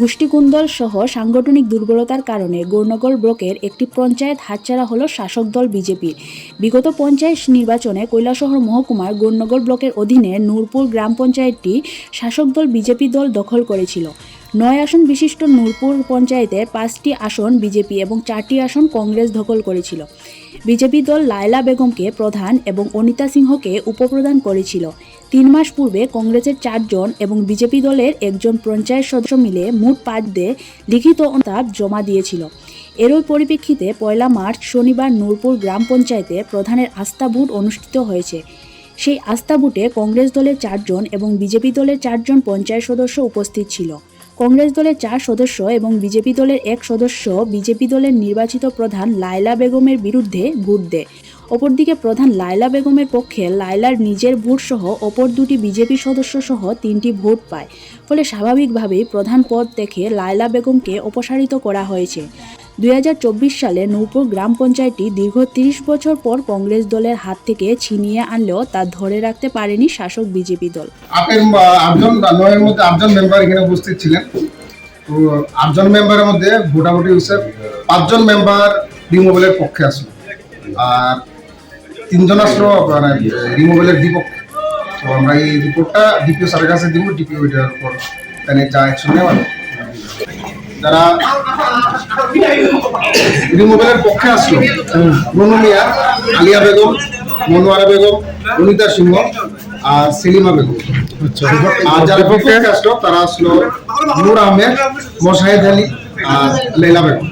গোষ্ঠীকুন্দল সহ সাংগঠনিক দুর্বলতার কারণে গৌরনগর ব্লকের একটি পঞ্চায়েত হাতছাড়া হল শাসক দল বিজেপির। বিগত পঞ্চায়েত নির্বাচনে কৈলাসহর মহকুমার গৌরনগর ব্লকের অধীনে নূরপুর গ্রাম পঞ্চায়েতটি শাসক দল বিজেপি দল দখল করেছিল। নয় আসন বিশিষ্ট নূরপুর পঞ্চায়েতে পাঁচটি আসন বিজেপি এবং চারটি আসন কংগ্রেস দখল করেছিল। বিজেপি দল লায়লা বেগমকে প্রধান এবং অনিতা সিংহকে উপপ্রধান করেছিল। তিন মাস পূর্বে কংগ্রেসের চারজন এবং বিজেপি দলের একজন পঞ্চায়েত সদস্য মিলে মোট দিয়ে লিখিত অনুতাপ জমা দিয়েছিল। এরই পরিপ্রেক্ষিতে পয়লা মার্চ শনিবার নূরপুর গ্রাম পঞ্চায়েতে প্রধানের আস্থা ভোট অনুষ্ঠিত হয়েছে। সেই আস্থা ভোটে কংগ্রেস দলের চারজন এবং বিজেপি দলের চারজন পঞ্চায়েত সদস্য উপস্থিত ছিল। কংগ্রেস দলের চার সদস্য এবং বিজেপি দলের এক সদস্য, বিজেপি দলের নির্বাচিত প্রধান লায়লা বেগমের বিরুদ্ধে ভোট দেয়। অপরদিকে প্রধান লায়লা বেগমের পক্ষে লায়লার নিজের ভোট সহ অপর দুটি বিজেপি সদস্য সহ তিনটি ভোট পায়। ফলে স্বাভাবিকভাবেই প্রধান পদ দেখে লায়লা বেগমকে অপসারিত করা হয়েছে। দুই হাজার চব্বিশ সালে নৌপুর গ্রাম পঞ্চায়েতটি দীর্ঘ তিরিশ বছর পর কংগ্রেস দলের হাত থেকে ছিনিয়ে আনলেও তা ধরে রাখতে পারেনি শাসক বিজেপি দল। মধ্যে আটজন মেম্বার উপস্থিত ছিলেন। তো আটজন মেম্বারের মধ্যে ভোটাভুটি পাঁচজন মেম্বার পক্ষে আসলো আর তিনজন আসলো মানে বিপক্ষে। তো আমরা এই রিপোর্টটা ডিপিও স্যারের কাছে দিব ডিপিও এটার তাহলে যা নেওয়া যারা রিমুভালের পক্ষে আসলো। মনু মিয়া আলিয়া বেগম মনোয়ারা বেগম অনিতা সিংহ আর সেলিমা বেগম। আর যারা পক্ষে আসলো তারা আসলো নূর আহমেদ মোশাহেদ আলী আর লেলা বেগম।